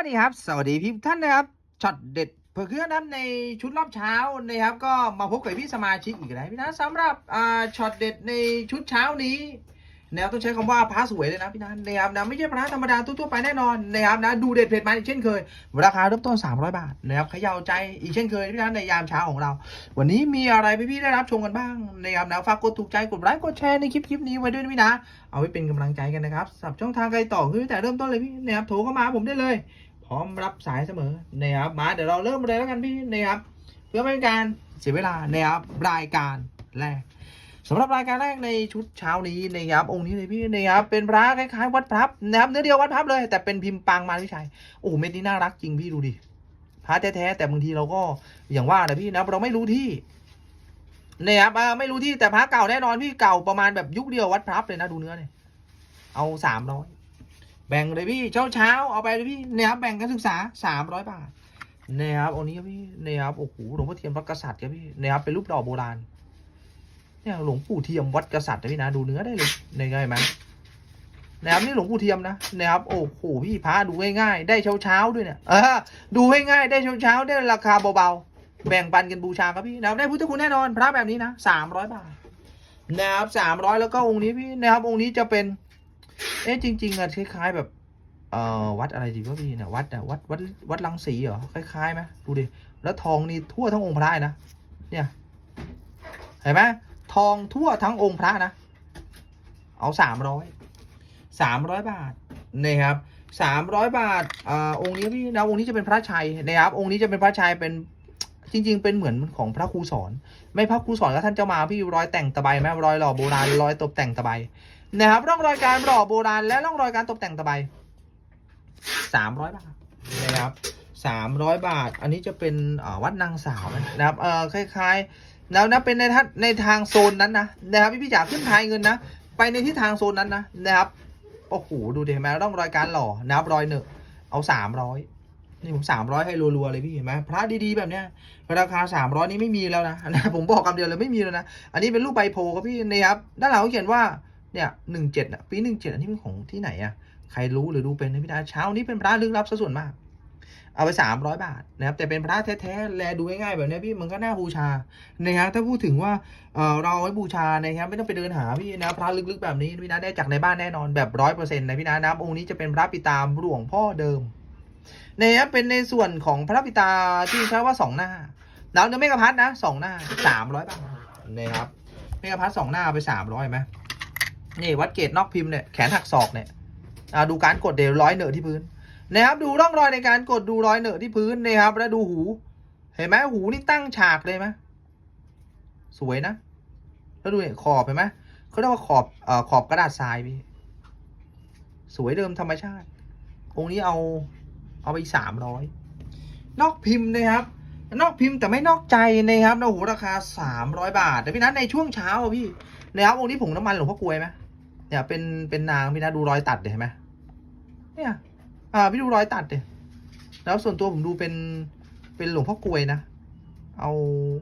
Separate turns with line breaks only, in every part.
วัสดีครับ สวัสดีพี่ท่านนะครับช็อตเด็ดเผื่อเครื่องน้ำในชุดรอบเช้านะครับ ก็มาพบกับพี่สมาชิกอีกแล้วพี่นะสำหรับอ่าช็อตเด็ดในชุดเช้านี้นะครับต้องใช้คำว่าพระสวยเลยนะพี่นะนะครับนะไม่ใช่พระธรรมดาทั่วๆไปแน่นอนนะครับนะดูเด็ดเผ็ดมันอีกเช่นเคย ราคาเริ่มต้น 300 บาทนะครับขย่าใจอีกเช่นเคยพี่นะในยามเช้าของเรา วันนี้มีอะไรพี่ๆได้รับชมกันบ้างนะครับนะฝากกดถูกใจกดไลค์กดแชร์ในคลิปคลิปนี้ไว้ด้วยนะพี่นะเอาไว้เป็นกำลังใจกันนะครับสำหรับช่องทางใครต่อคือแต่เริ่มต้นเลยพี่นะครับโทรเข้ามาผมได้เลย พร้อมรับสายเสมอนะครับมาเดี๋ยวเราเริ่มเลยแล้วกันพี่นะครับเพื่อไม่เป็นการเสียเวลานะครับรายการแรกสำหรับรายการแรกในชุดเช้านี้นะครับองค์นี้เลยพี่นะครับเป็นพระคล้ายๆวัดพลับนะครับเนื้อเดียววัดพลับเลย แต่เป็นพิมพ์ปางมารวิชัยโอ้เม็ดนี้น่ารักจริงพี่ดูดิพระแท้ๆแต่บางทีเราก็อย่างว่านะพี่นะเราไม่รู้ที่นะครับไม่รู้ที่แต่พระเก่าแน่นอนพี่เก่าประมาณแบบยุคเดียววัดพลับเลยนะดูเนื้อเนี่ยเอาสามร้อย แบ่งเลยพี่เช้าเช้าเอาไปเลยพี่นี่ยครับแบ่งการศึกษาสามร้อยบาทนี่ยครับอันนี้พี่นี่ยครับโอ้โหหลวงพ่อเทียมวัดกษัตริย์ครับพี่นี่ยครับเป็นรูปดอกโบราณเนี่ยหลวงปู่เทียมวัดกษัตริย์นะพี่นะดูเนื้อได้เลยในไงไหมนะครับนี่หลวงปู่เทียมนะนะครับโอ้โหพี่พระดูง่ายๆได้เช้าเช้าด้วยเนี่ยเออดูง่ายๆได้เช้าเช้าได้ราคาเบาๆแบ่งปันกันบูชาครับพี่นะครับได้พุทธคุณแน่นอนพระแบบนี้นะสามร้อยบาทนะครับสามร้อยแล้วก็องค์นี้พี่นะครับองค์นี้จะเป็น เอ๊ะจริง ๆอะคล้ายๆแบบเอ่อวัดอะไรดีวะพี่เนี่ยวัดอะวัดวัดวัดลังสีเหรอคล้ายๆไหมดูดิแล้วทองนี่ทั่วทั้งองค์พระนะเนี่ยเห็นไหมทองทั่วทั้งองค์พระนะ เอาสามร้อยสามร้อยบาทนะครับสามร้อยบาทอ่าองค์นี้พี่นะองค์นี้จะเป็นพระชัยนะครับองค์นี้จะเป็นพระชัยเป็นจริง ๆ เป็นเหมือนของพระครูสอน ไม่พระครูสอนก็ท่านเจ้ามาพี่รอยแต่งตะไบไหมรอยหล่อโบราณรอยตกแต่งตะไบ นะครับร่องรอยการหล่อโบราณและร่องรอยการตกแต่งตะไบสามร้อยบาทนะครับสามร้อยบาท อันนี้จะเป็นวัดนางสาวนะครับเออคล้ายๆแล้วนะเป็นในทัในทางโซนนั้นนะนะครับพี่พี่จ๋าขึ้นทายเงินนะไปในที่ทางโซนนั้นนะนะครับโอ้โหดูดิเห็นไหมร่องรอยการหล่อนะครับรอยเนอะเอาสามร้อยนี่ผมสามร้อยให้รัวๆเลยพี่เห็นไหมพระดีๆแบบเนี้ยราคาสามร้อยนี้ไม่มีแล้วนะนะผมบอกคำเดียวเลยไม่มีแล้วนะอันนี้เป็นรูปใบโพครับพี่นะครับด้านหลังเขาเขียนว่า เนี่ยหนึ่งเจ็ดอะปีหนึ่งเจ็ดอันนี้เป็นของที่ไหนอะใครรู้หรือดูเป็นนะพี่ดาเช้านี้เป็นพระลึกลับซะส่วนมาก เอาไปสามร้อยบาทนะครับแต่เป็นพระแท้ๆแลดูง่ายๆแบบนี้พี่มันก็น่าบูชานะครับถ้าพูดถึงว่าเออเราเอาไว้บูชานะครับไม่ต้องไปเดินหาพี่นะพระลึกๆแบบนี้พี่นะได้จากในบ้านแน่นอนแบบร้อยเปอร์เซ็นต์นะพี่นะนะองค์นี้จะเป็นพระปิตามหลวงพ่อเดิมนะครับเป็นในส่วนของพระปิตาที่ใช้ว่าสองหน้าแล้วเนื้อเมกะพัดนะสองหน้าสามร้อยบาทนะครับเมกะพัดสองหน้าเอาไปสามร้อยไหม นี่วัดเกตนอกพิมพ์เนี่ยแขนหักศอกเนี่ยอ่าดูการกดเดี๋ยวร้อยเหนือที่พื้นนะครับดูร่องรอยในการกดดูรอยเหนือที่พื้นนะครับแล้วดูหู เห็นไหมหูนี่ตั้งฉากเลยไหมสวยนะ แล้วดูเนี่ยขอบเห็นไหมเขาเรียกว่าขอบอ่อขอบกระดาษทรายพี่สวยเดิมธรรมชาติ องค์นี้เอาเอาไปสามร้อยนอกพิมพ์นะครับ นอกพิมพ์แต่ไม่นอกใจนะครับนะโอ้โหราคาสามร้อยบาทแต่พี่นัทในช่วงเช้าพี่ นะครับองค์นี้ผงน้ำมันหลวงพ่อกลวยไหมเนี่ยเป็นเป็นนางพี่นะดูรอยตัดเห็นไหมเนี่ยอ่าพี่ดูรอยตัดเดยแล้วส่วนตัวผมดูเป็นเป็นหลวงพ่อกลวยนะ เอา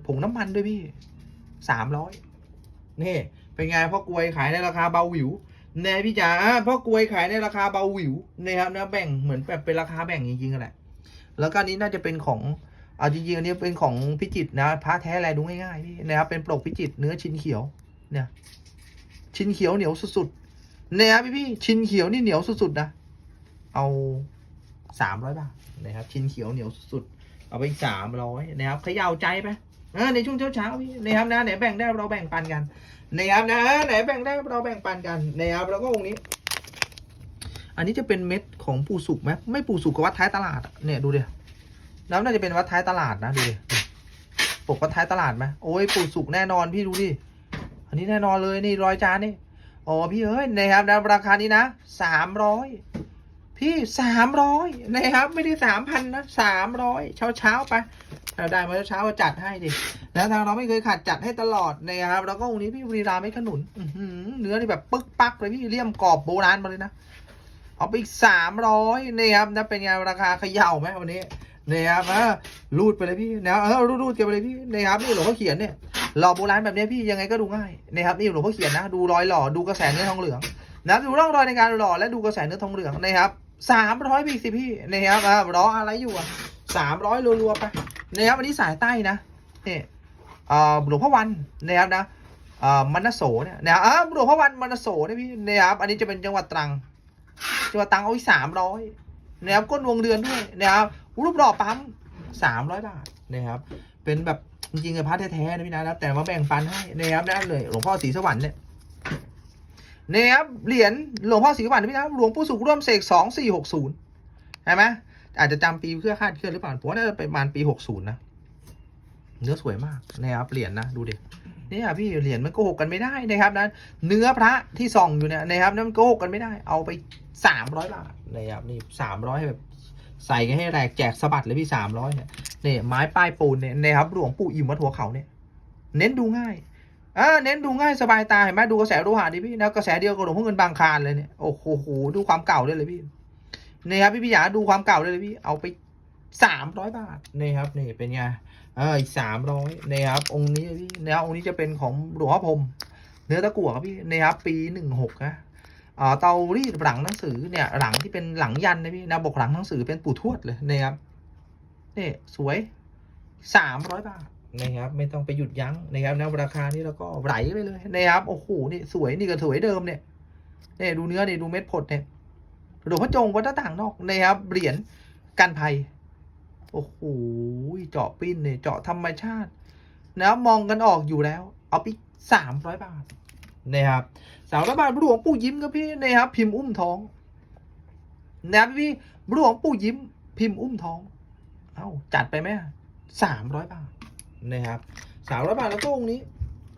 ผงน้ำมันด้วยพี่สามร้อยนี่ เป็นไงพ่อกลวยขายในราคาเบาหวิวแน่พี่จ๋าพ่อกลวยขายในราคาเบาหวิวนะครับนะแบ่งเหมือนแบบเป็นราคาแบ่งจริงๆกันแหละแล้วก็อันนี้น่าจะเป็นของอ่าจริงๆอันนี้เป็นของพิจิตนะพระแท้อะไรดูง่ายๆพี่นะครับเป็นปลกพิจิตเนื้อชิ้นเขียว เนี่ย ชิ้นเขียวเหนียวสุดๆเนี่ยพี่พี่ชิ้นเขียวนี่เหนียวสุดๆนะ เอาสามร้อยบาทนะครับ ชิ้นเขียวเหนียวสุดๆเอาไปสามร้อยนะครับเขย่าใจไปในช่วงเช้าๆพี่นะครับนะไหนแบ่งได้เราแบ่งปันกันนะครับนะไหนแบ่งได้เราแบ่งปันกันนะครับแล้วก็องค์นี้ อันนี้จะเป็นเม็ดของปูสุกไหมไม่ปูสุกกับวัดท้ายตลาดเนี่ยดูเดิแล้วน่าจะเป็นวัดท้ายตลาดนะดูดิปกวัดท้ายตลาดไหมโอ้ยปูสุกแน่นอนพี่ดูดิ นี้แน่นอนเลยนี่รอยจานนี่อ๋อพี่เอ้ยนะครับนะราคานี้นะสามร้อยพี่สามร้อยนะครับ ไม่ได้สามพันนะสามร้อยเช้าเช้าไปถ้าได้มาเช้าๆก็จัดให้ดิแล้วทางเราไม่เคยขาดจัดให้ตลอดนะครับ แล้วก็องค์นี้พี่บุรีราไม่ขนุนเนื้อนี่แบบปึ๊กปักเลยพี่เลี่ยมกรอบโบราณมาเลยนะเอาไปอีกสามร้อยนะครับนะเป็นไงราคาเขย่าไหมวันนี้นะครับเออรูดไปเลยพี่นะเออรูดรูดกันไปเลยพี่นะครับนี่หลวงพ่อเขียนเนี่ยหล่อโบราณแบบนี้พี่ยังไงก็ดูง่ายนะครับนี่หลวงพ่อเขียนนะดูรอยหล่อดูกระแสเนื้อทองเหลืองนะครับดูร่องรอยในการหล่อและดูกระแสเนื้อทองเหลืองนะครับสามร้อยอีสิพี่นะครับอ่ารออะไรอยู่อะสามร้อยรัวๆไปนะครับอันนี้สายใต้นะเนี่เอ่อหลวงพ่อวันนะครับนะเอ่อมันนโสเนี่ยนะครับอ่าหลวงพ่อวันมันนโสเนี่ยพี่นะครับอันนี้จะเป็นจังหวัดตรังจังหวัดตรังเอาอีกสามร้อยนะครับก้นวงเดือนด้วยนะครับรูปหล่อปั๊มสามร้อยบาทนะครับเป็นแบบ จริงๆกับพระแท้ๆนะพี่นะแล้วแต่มาแบ่งปันให้นะครับนั่นเลยหลวงพ่อศรีสวรรค์เนี่ยนะครับเหรียญหลวงพ่อศรีสวรรค์นะพี่นะหลวงปู่สุขร่วมเสกสองสี่หกศูนย์ใช่ไหมอาจจะจำปีเครือคาดเคลื่อนหรือเปล่าผมว่าน่าจะประมาณปีหกศูนย์นะเนื้อสวยมากนะครับเหรียญนะดูดิเนี่ยพี่เหรียญมันโกหกกันไม่ได้นะครับนะเนื้อพระที่ส่องอยู่เนี่ยนะครับนั่นมันโกหกกันไม่ได้ เอาไปสามร้อยบาทนะครับนี่สามร้อยแบบ ใส่กันให้แรกแจกสะบัดเลยพี่สามร้อยเนี่ยเนี่ยไม้ป้ายปูนเนี่ยนะครับหลวงปู่อิ่มวัดหัวเขาเนี่ยเน้นดูง่ายอ่าเน้นดูง่ายสบายตาเห็นไหมดูกระแสดูหาดิพี่นะกระแสเดียวกับหลวงพ่อเงินบางคานเลยเนี่ยโอ้โหดูความเก่าได้เลยพี่นี่ครับพี่พี่อยาดูความเก่าได้เลยพี่เอาไปสามร้อยบาทนี่ครับนี่เป็นไงเอออีกสามร้อยนี่ครับองค์นี้พี่นะครับองค์นี้จะเป็นของหลวงพ่อพรมเนื้อตะกั่วครับพี่นี่ครับปีหนึ่งหกนะ เตารีดหลังหนังสือเนี่ยหลังที่เป็นหลังยันนะพี่นะบอกหลังหนังสือเป็นปู่ทวดเลยนะครับนี่สวยสามร้อยบาทนะครับไม่ต้องไปหยุดยั้งนะครับนะราคานี้แล้วก็ไหลไปเลยนะครับโอ้โหนี่สวยนี่ก็สวยเดิมเนี่ยเนี่ยดูเนื้อเนี่ยดูเม็ดผดเนี่ยหลวงพ่อจงวัดต่างนอกนะครับเหรียญกันภัยโอ้โหเจาะปิ้นเนี่ยเจาะธรรมชาตินะมองกันออกอยู่แล้ว เอาไปสามร้อยบาทนะครับ สาวระบาดหลวงปู่ยิ้มครับพี่นะครับพิมพ์อุ้มท้องนะครับพี่หลวงปู่ยิ้ม พิมพ์อุ้มท้อง เอ้าจัดไปไหมสามร้อยบาทนะครับสามร้อยบาทแล้วก็องค์นี้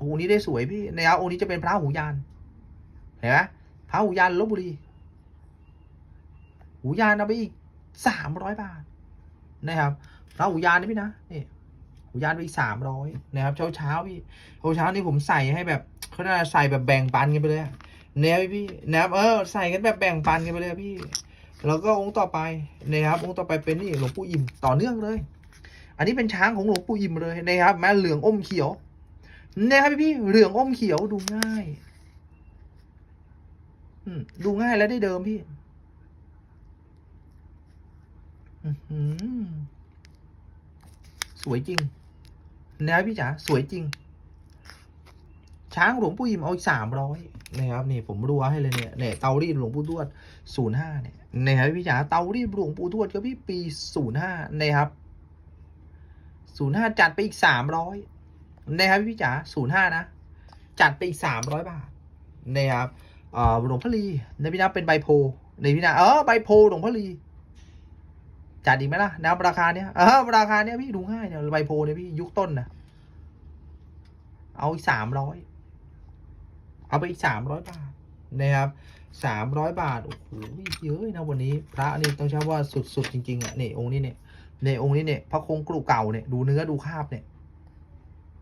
องค์นี้ได้สวยพี่นะครับองค์นี้จะเป็นพระหูยานเห็นไหมพระหูยานลบบุรี หูยานเอาไปอีกสามร้อยบาทนะครับพระหูยานนี่พี่นะนี่หูยานไปอีกสามร้อยนะครับเช้าเช้าพี่เช้าเช้านี่ผมใส่ให้แบบ เขาจะใส่แบบแบ่งปันกันไปเลยอะแนวพี่แนวเออใส่กันแบบแบ่งปันกันไปเลยพี่ แล้วก็องค์ต่อไปนะครับองค์ต่อไปเป็นนี่หลวงปู่อิ่มต่อเนื่องเลย อันนี้เป็นช้างของหลวงปู่อิ่มเลยนะครับแม้เหลืองอมเขียวนะครับพี่เหลืองอมเขียวดูง่ายดูง่ายแล้วได้เดิมพี่สวยจริงนะครับพี่จ๋าสวยจริง ช้างหลวงปู่ยิมเอาอีกสามร้อยนะครับนี่ผมรัวให้เลยเนี่ยเนี่ยเตารีดหลวงปู่ทวดศูนย์ห้าเนี่ยนะครับพี่จ๋าเตารีดหลวงปู่ทวดก็พี่ปีศูนย์ห้านะครับศูนย์ห้าจัดไปอีกสามร้อยนะครับพี่จ๋าศูนย์ห้านะ จัดไปอีกสามร้อยบาทนะครับเอ่อหลวงพ่อลีในพี่นะเป็นใบโพในพี่นะเออใบโพหลวงพ่อลีจัดดีไหมล่ะนะครับราคาเนี้ยเออราคาเนี้ยพี่ดูง่ายเนี่ยใบโพเนี่ยพี่ยุคต้นนะเอาอีกสามร้อย เอาไปอีกสามร้อยบาทนะครับสามร้อยบาท โอ้โหเยอะนะวันนี้ พระนี่ต้องใช้ว่าสุดๆจริงๆอะนี่องค์นี้เนี่ยเนี่ยองค์นี้เนี่ยพระคงกรุเก่าเนี่ยดูเนื้อดูคาบเนี่ย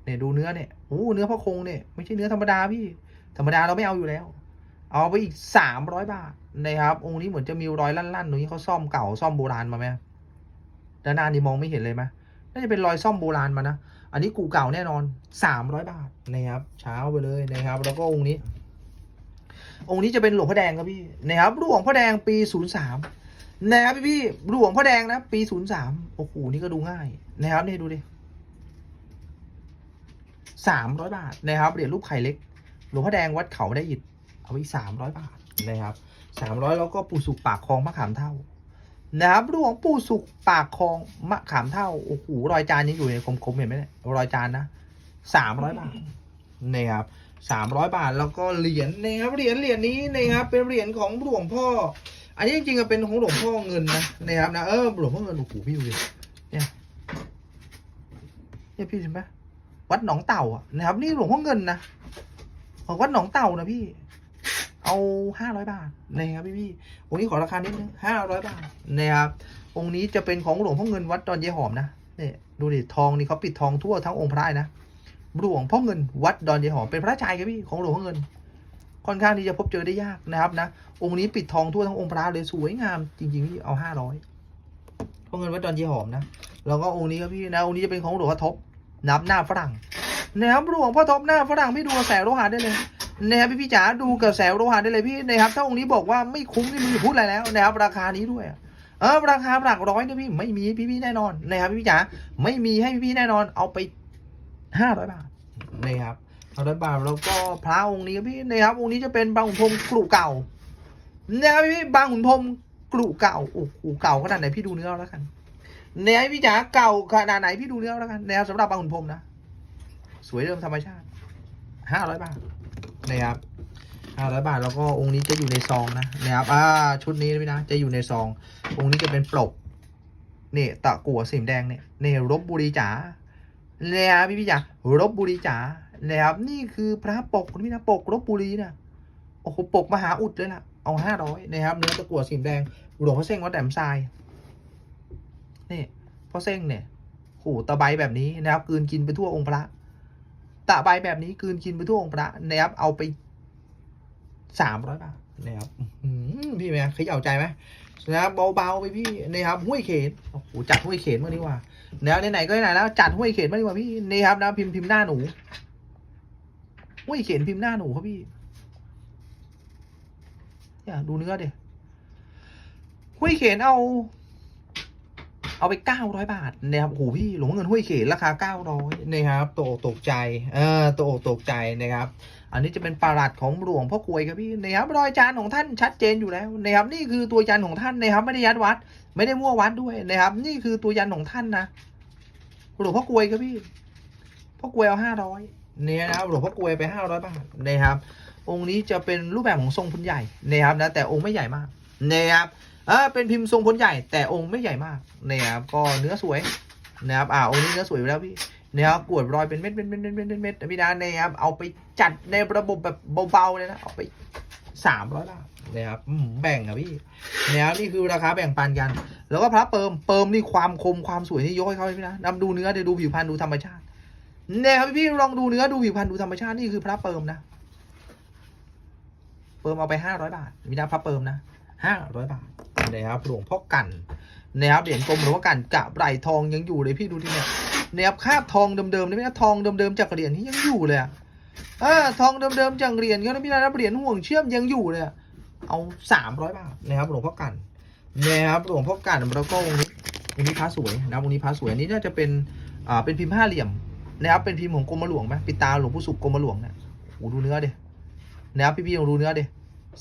เนี่ยดูเนื้อเนี่ยโอ้เนื้อพระคงเนี่ยไม่ใช่เนื้อธรรมดาพี่ ธรรมดาเราไม่เอาอยู่แล้ว เอาไปอีกสามร้อยบาทนะครับ องค์นี้เหมือนจะมีรอยลั่นๆตรงนี้เขาซ่อมเก่าซ่อมโบราณมาไหมด้านหน้านี่มองไม่เห็นเลยไหมน่าจะเป็นรอยซ่อมโบราณมานะ อันนี้กูเก่าแน่นอนสามร้อยบาทนะครับ เช้าไปเลยนะครับ แล้วก็องค์นี้ องค์นี้จะเป็นหลวงพ่อแดงครับพี่นะครับหลวงพ่อแดงปีศูนย์สามนะครับพี่พี่หลวงพ่อแดงนะปีศูนย์สามโอ้โหนี่ก็ดูง่ายนะครับนี่ดูดิสามร้อยบาทนะครับเหรียญรูปไข่เล็ก หลวงพ่อแดงวัดเขาได้อิฐเอาไปสามร้อยบาทนะครับสามร้อยแล้วก็ปูสุกปากคลองมะขามเท่า นะครับหลวงปู่สุกปากคลองมะขามเท่าโอ้โหรอยจานยังอยู่ในคมๆเห็นไหมเนี่ยรอยจานนะสามร้อยบาทนะครับสามร้อยบาทแล้วก็เหรียญนะครับเหรียญเหรียญนี้นะครับเป็นเหรียญของหลวงพ่อ อันนี้จริงๆเป็นของหลวงพ่อเงินนะนะครับนะเออหลวงพ่อเงินโอ้โหพี่ดูดิเนี่ยเนี่ยพี่เห็นไหมวัดหนองเต่าอะนะครับนี่หลวงพ่อเงินนะของวัดหนองเต่านะพี่ เอาห้าร้อยบาทนะครับพี่พี่องค์นี้ขอราคานิดนึงห้าร้อยบาทนะครับองค์นี้จะเป็นของหลวงพ่อเงินวัดดอนเยหอมนะเนี่ยดูดิทองนี่เขาปิดทองทั่วทั้งองค์พระนะหลวงพ่อเงินวัดดอนเยหอมเป็นพระชายครับพี่ของหลวงพ่อเงิน ค่อนข้างที่จะพบเจอได้ยากนะครับนะองค์นี้ปิดทองทั่วทั้งองค์พระเลยสวยงามจริงๆพี่เอาห้าร้อยพ่อเงินวัดดอนเยหอมนะแล้วก็องค์นี้ครับพี่นะองค์นี้จะเป็นของหลวงพ่อทบนับหน้าฝรั่งนะครับหลวงพ่อทบหน้าฝรั่งพี่ดูแสโลหะได้เลย นะครับพี่พี่จ๋าดูกับแสวโลหะได้เลยพี่นะครับถ้าองค์นี้บอกว่าไม่คุ้มนี่มึงพูดอะไรแล้วนะครับราคานี้ด้วยเออราคาหลักร้อยนะพี่ไม่มีพี่พี่แน่นอนนะครับพี่พี่จ๋าไม่มีให้พี่พี่แน่นอนเอาไปห้าร้อยบาทนะครับห้าร้อยบาทแล้วก็พระองค์นี้พี่นะครับองค์นี้จะเป็นบางขุนพรมกลุ่เก่านะครับพี่บางขุนพรมกลุ่เก่าโอ้โหเก่าขนาดไหนพี่ดูเนื้อแล้วกันเนี่ยพี่จ๋าเก่าขนาดไหนพี่ดูเนื้อแล้วกันนะครับสำหรับบางขุนพรมนะ สวยเดิมธรรมชาติห้าร้อยบาท นะครับห้าร้อยบาทแล้วก็องค์นี้จะอยู่ในซองนะนะครับอ่าชุดนี้นะพี่นะจะอยู่ในซอง องค์นี้จะเป็นปลกเนี่ยตะกัวสีแดงเนี่ยนี่รบบุรีจ๋าเนี่ยครับพี่พี่จ๋ารบบุรีจ๋านะครับนี่คือพระปกนะพี่นะปกรบบุรีนี่ยโอ้โหปกมหาอุดเลยล่ะเอาห้าร้อยนะครับเนื้อตะกัวสีแดงหลวงพ่อเส้งวัดแหลมทรายนี่พ่อเส้งเนี่ยโหตะไบแบบนี้นะครับกืนกินไปทั่วองค์พระ ตะใบแบบนี้กลืนกินไปทั่วองค์พระนะครับ เอาไปสามร้อยบาทนะครับพี่แม่ขย่าใจไหมนะครับเบาๆไปพี่นะครับห้วยเขนโอ้โหจัดห้วยเขนมาดีกว่าแล้วไหนๆก็ไหนแล้วจัดห้วยเขนมาดีกว่าพี่นี่ครับนะพิมพ์พิมพ์หน้าหนูห้วยเขนพิมพ์หน้าหนูครับพี่เนี่ยดูเนื้อเดี๋ยห้วยเขนเอา เอาไปเก้าร้อยบาทนะครับโอ้โหพี่หลงเงินห้วยเขราคาเก้าร้อยนะครับตกตกใจเออตกตกใจนะครับ อันนี้จะเป็นประหลัดของหลวงพ่อกวยครับพี่นะครับรอยจานของท่านชัดเจนอยู่แล้วนะครับนี่คือตัวยันของท่านนะครับไม่ได้ยัดวัด ไม่ได้มั่ววัดด้วยนะครับ นี่คือตัวยันของท่านนะหลวงพ่อกวยครับพี่พ่อกวยเอาห้าร้อยเนี่ยนะครับหลวงพ่อกวยไปห้าร้อยบาทนะครับ องค์นี้จะเป็นรูปแบบของทรงพุนใหญ่นะครับนะแต่องค์ไม่ใหญ่มากนะครับ อ่าเป็นพิมพ์ทรงพ้นใหญ่แต่องค์ไม่ใหญ่มากนะครับก็เนื้อสวยนะครับอ่าองค์นี้เนื้อสวยอยู่แล้วพี่นะครับกวดรอยเป็นเม็ดเม็ดเม็ดเม็ดเม็ดเม็ดเม็ดนะพี่นะนะครับเอาไปจัดในระบบแบบเบาๆเลยนะเอาไปสามร้อยบาทนะครับแบ่งอะพี่นะครับนี่คือราคาแบ่งปันกัน แล้วก็พระเปิมเปิมนี่ความคมความสวยนี่ยกให้เขาเลยพี่นะนำดูเนื้อเดี๋ยวดูผิวพรรณดูธรรมชาติเนี่ยครับพี่ลองดูเนื้อดูผิวพรรณดูธรรมชาตินี่คือพระเปิมนะเปิมเอาไปห้าร้อยบาทมีนะพระเปิมนะห้าร้อยบาท นะครับหลวงพ่อกันนะครับเหรียญกลมหลวงพ่อกันกะไหรทองยังอยู่เลยพี่ดูที่เนี่ยนะครับค่าทองเดิมๆนะพี่นะทองเดิมๆจากเหรียญที่ยังอยู่เลยอะทองเดิมๆจากเหรียญก็นะพี่นะเหรียญห่วงเชื่อมยังอยู่เลยเอาสามร้อยบาทนะครับหลวงพ่อกันนะครับหลวงพ่อกันแล้วก็วงค์นี้วงค์นี้พระสวยนะองค์นี้พระสวยอันนี้น่าจะเป็นอ่าเป็นพิมพ์ห้าเหลี่ยมนะครับเป็นพิมพ์ของกรมหลวงไหมปิดตาหลวงผู้สุกกรมหลวงเนี่ยโอ้ดูเนื้อเดียนะครับพี่ๆลองดูเนื้อเดีย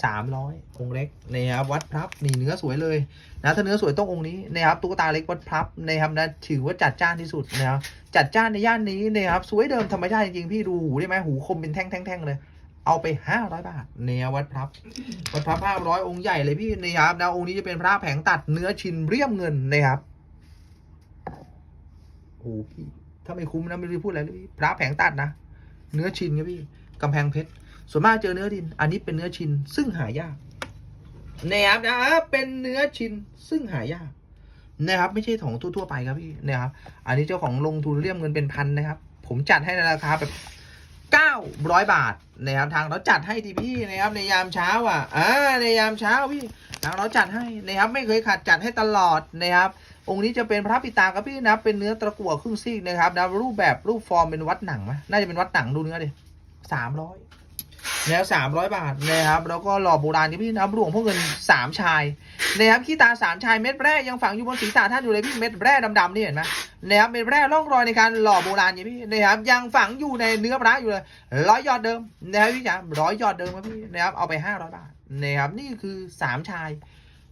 300 องค์เล็กนะครับวัดพรับนี่เนื้อสวยเลยนะถ้าเนื้อสวยต้ององค์นี้นะครับตุ๊กตาเล็กวัดพรับนะครับนะถือว่าจัดจ้านที่สุดนะครับจัดจ้านในย่านนี้นะครับสวยเดิมธรรมชาติจริงๆพี่ดูหูได้ไหมหูคมเป็นแท่งๆเลยเอาไป 500 บาทเนี่ยวัดพรับวัดพรับห้าร้อยองค์ใหญ่เลยพี่นะครับนะองค์นี้จะเป็นพระแผงตัดเนื้อชินเรียมเงินนะครับโอ้หพี่ถ้าไม่คุ้มนะไม่รู้พูดอะไรเลยพระแผงตัดนะเนื้อชินครับพี่กำแพงเพชร ส่วนมากเจอเนื้อดิน อันนี้เป็นเนื้อชินซึ่งหายากนะครับนะเป็นเนื้อชินซึ่งหายากนะครับ ไม่ใช่ของทั่วๆไปครับพี่นะครับ อันนี้เจ้าของลงทุนเรียมเงินเป็นพันนะครับ ผมจัดให้ในราคาแบบเก้าร้อยบาทนะครับทางเราจัดให้ทีพี่นะครับ ในยามเช้าอะอ่าในยามเช้าพี่ทางเราจัดให้นะครับ ไม่เคยขาดจัดให้ตลอดนะครับ องค์นี้จะเป็นพระปิตาครับพี่นะเป็นเนื้อตะกั่วครึ่งซีกนะครับนะรูปแบบรูปฟอร์มเป็นวัดหนังไหมน่าจะเป็นวัดหนังดูเนื้อดิสามร้อย แล้วสามร้อยบาทนะครับ แล้วก็หล่อโบราณที่พี่นะครับหลวงพ่อเงินสามชายนะครับขี้ตาสามชายเม็ดแร่ยังฝังอยู่บนศีรษะท่านอยู่เลยพี่เม็ดแร่ดำๆนี่เห็นไหมนะครับเม็ดแร่ร่องรอยในการหล่อโบราณอย่างพี่นะครับยังฝังอยู่ในเนื้อพระอยู่เลยร้อยยอดเดิมนะครับพี่จ๋าร้อยยอดเดิมครับพี่นะครับเอาไปห้าร้อยบาทนะครับนี่คือสามชาย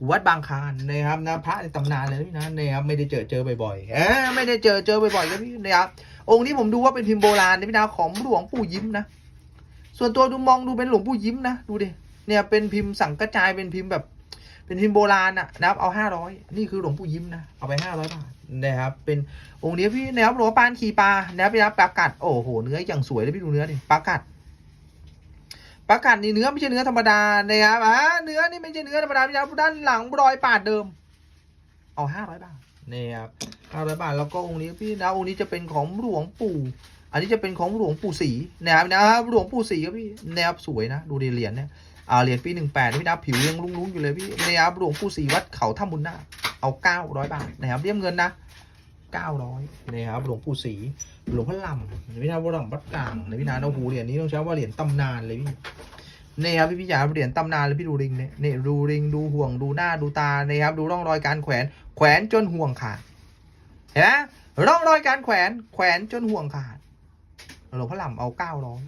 วัดบางคานนะครับนะพระในตำนานเลยนะพี่นะนะครับไม่ได้เจอเจอบ่อยๆเออไม่ได้เจอเจอบ่อยๆครับพี่นะครับองค์นี้ผมดูว่าเป็นพิมพ์โบราณนะพี่นะของหลวงปู่ยิ้มนะ ส่วนตัวดูมองดูเป็นหลวงปู่ยิ้มนะ ดูดิ เนี่ยเป็นพิมพ์สังกระจายเป็นพิมพ์แบบ เป็นพิมพ์โบราณอะนะครับ เอาห้าร้อยนี่คือหลวงปู่ยิ้มนะ เอาไปห้าร้อยบาทนะครับ เป็นองค์นี้พี่นะครับหลวงปานขี่ปลานะครับพี่นะปลากัด โอ้โห เนื้ออย่างสวยเลยพี่ดูเนื้อดิปลากัดปลากัดนี่เนื้อไม่ใช่เนื้อธรรมดานะครับอ่าเนื้อนี่ไม่ใช่เนื้อธรรมดาพี่นะด้านหลังรอยปาดเดิม เอาห้าร้อยบาทนี่ครับห้าร้อยบาทแล้วก็องค์นี้พี่นะองค์นี้จะเป็นของหลวงปู่ อันนี้จะเป็นของหลวงปู่ศรีนะครับนะครับหลวงปู่ศรีครับพี่นะครับสวยนะ ดูดิเหรียญเนี่ยอ่าเหรียญปีหนึ่งแปดพี่นะผิวยังลุ้งๆอยู่เลยพี่นะครับหลวงปู่ศรีวัดเขาถ้ำบุญนาคเอาเก้าร้อยบาทนะครับเรียมเงินนะเก้าร้อยนะครับหลวงปู่ศรีหลวงพ่อลำพี่นาวัดหลังวัดกลางนะพี่นาโอ้โหเหรียญนี้ต้องใช้ว่าเหรียญตำนานเลยพี่นี่ครับพี่พี่จ๋าเหรียญตำนานเลยพี่ดูริงเนี่ยนี่ดูริงดูห่วงดูหน้าดูตานะครับดูร่องรอยการแขวน แขวนจนห่วงขาดเห็นไหมร่องรอยการแขวนแขวนจนห่วงขาด หลวงพ่อลำเอาเก้าร้อย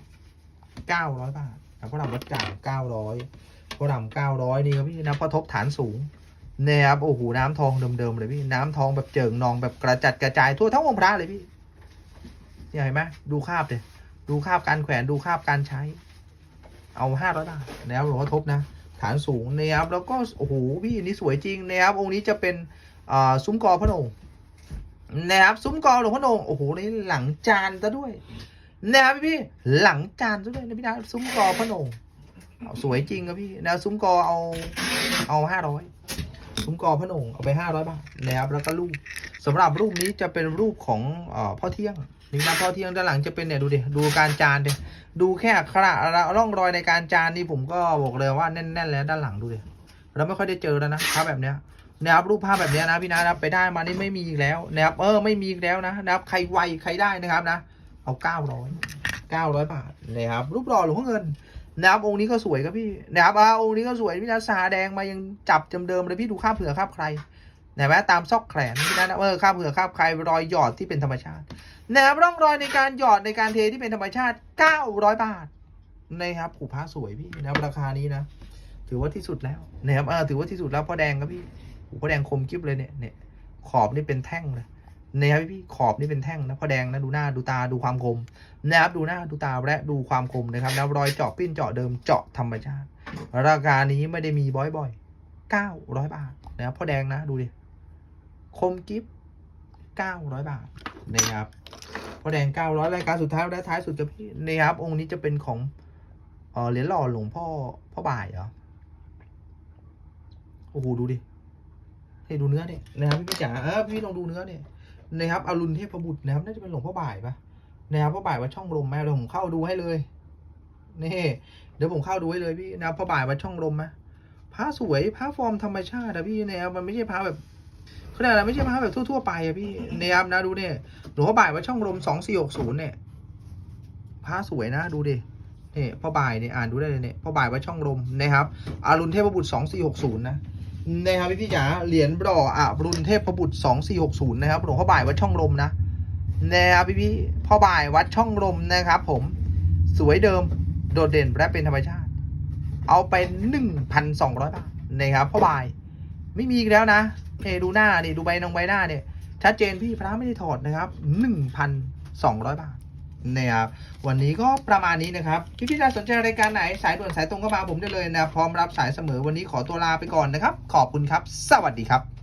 เก้าร้อยบาทหลวงพ่อลำวัดกลางเก้าร้อยพ่อลำเก้าร้อยนี่ครับพี่นะพระทบฐานสูงเนี่ยครับโอ้โหน้ำทองเดิมๆเลยพี่น้ำทองแบบเจิ่งนองแบบกระจัดกระจายทั่วทั้งองค์พระเลยพี่เนี่ยเห็นไหมดูคาบเลยดูคาบการแขวนดูคาบการใช้ เอาห้าร้อยบาทนะครับหลวงพ่อทบนะ ฐานสูงนะครับแล้วก็โอ้โหพี่นี่สวยจริงนะครับองค์นี้จะเป็นอ่าซุ้มกอพระนงนะครับซุ้มกอหลวงพ่อหนงโอ้โหนี่หลังจานซะด้วย นะครับพี่พี่ หลังจานซะด้วยนะพี่นะซุ้มกอพระนงเอาสวยจริงครับพี่นะซุ้มกอเอาเอาห้าร้อยซุ้มกอพระนงเอาไปห้าร้อยบาทนะครับแล้วก็รูปสำหรับรูปนี้จะเป็นรูปของเอ่อพ่อเที่ยงนี่นะพ่อเที่ยงด้านหลังจะเป็นเนี่ยดูดิดูการจานดิดูแค่ขระร่องรอยในการจานนี่ผมก็บอกเลยว่าแน่นๆแล้วด้านหลังดูดิเราไม่ค่อยได้เจอแล้วนะภาพแบบเนี้ยนะครับรูปภาพแบบนี้นะพี่นะครับไปได้มานี่ไม่มีอีกแล้วนะครับเออไม่มีอีกแล้วนะนะครับใครไวใครได้นะครับนะ เอาเก้าร้อยเก้าร้อยบาทนะครับรูปหล่อหลวงพ่อเงินนะครับองค์นี้ก็สวยครับพี่นะครับอ่าองค์นี้ก็สวยพี่นะสาแดงมายังจับจำเดิมเลยพี่ดูข้าบเผื่อข้าบใครเห็นไหมตามซอกแขนพี่นะเออข้าบเผื่อข้าบใครรอยหยอดที่เป็นธรรมชาตินะครับร่องรอยในการหยอดในการเทที่เป็นธรรมชาติ900บาทนะครับผูพระสวยพี่นะครับราคานี้นะ ถือว่าที่สุดแล้วนะครับเออถือว่าที่สุดแล้วพ่อแดงครับพี่พ่อแดงคมกิ๊บเลยเนี่ยเนี่ยขอบนี่เป็นแท่งเลย นะครับพี่ขอบนี่เป็นแท่งนะพ่อแดงนะดูหน้าดูตาดูความคมนะครับดูหน้าดูตาและดูความคมนะครับนะรอยเจาะปิ้นเจาะเดิมเจาะธรรมชาติ ราคานี้ไม่ได้มีบ่อยๆ900บาทนะครับพ่อแดงนะดูดิคมกิฟ900บาทนะครับพ่อแดง900รายการสุดท้ายและท้ายสุดจะพี่นะครับองค์นี้จะเป็นของเออเหรียญหล่อหลวงพ่อพ่อบ่ายเหรอโอ้โหดูดิให้ดูเนื้อเนี่ยนะครับพี่จ๋าเออพี่ลองดูเนื้อเนี่ย นะครับอรุณเทพบุตรนะครับน่าจะเป็นหลวงพ่อบ่ายปะนะครับพ่อบ่ายวัดช่องลมไหมเดี๋ยวผมเข้าดูให้เลยนี่เดี๋ยวผมเข้าดูให้เลยพี่นะครับพ่อบ่ายวัดช่องลมไหมพระสวยพระฟอร์มธรรมชาติอะพี่นะครับมันไม่ใช่พระแบบขนาดไม่ใช่พระแบบทั่วๆไปอะพี่นะครับนะดูเนี่ยหลวงพ่อบ่ายวัดช่องลมสองสี่หกศูนย์เนี่ยพระสวยนะดูดินี่พ่อบ่ายเนี่ยอ่านดูได้เลยเนี่ยพ่อบ่ายวัดช่องลมนะครับอารุณเทพบุตรสองสี่หกศูนย์นะ นะครับพี่พี่จ๋าเหรียญบรออารุณเทพประบุตรสองสี่หกศูนย์นะครับหลวงพ่อบ่ายวัดช่องลมนะนะครับพี่พี่พ่อบ่ายวัดช่องลมนะครับ ผมสวยเดิมโดดเด่นและเป็นธรรมชาติ เอาไปหนึ่งพันสองร้อยบาทนะครับพ่อบ่าย ไม่มีอีกแล้วนะเอดูหน้านี่ดูใบนงใบหน้าเนี่ยชัดเจนพี่พระไม่ได้ถอดนะครับหนึ่งพันสองร้อยบาท นะครับวันนี้ก็ประมาณนี้นะครับพี่พี่ๆท่านสนใจรายการไหนสายด่วนสายตรงก็มาผมได้เลยนะพร้อมรับสายเสมอวันนี้ขอตัวลาไปก่อนนะครับ ขอบคุณครับ สวัสดีครับ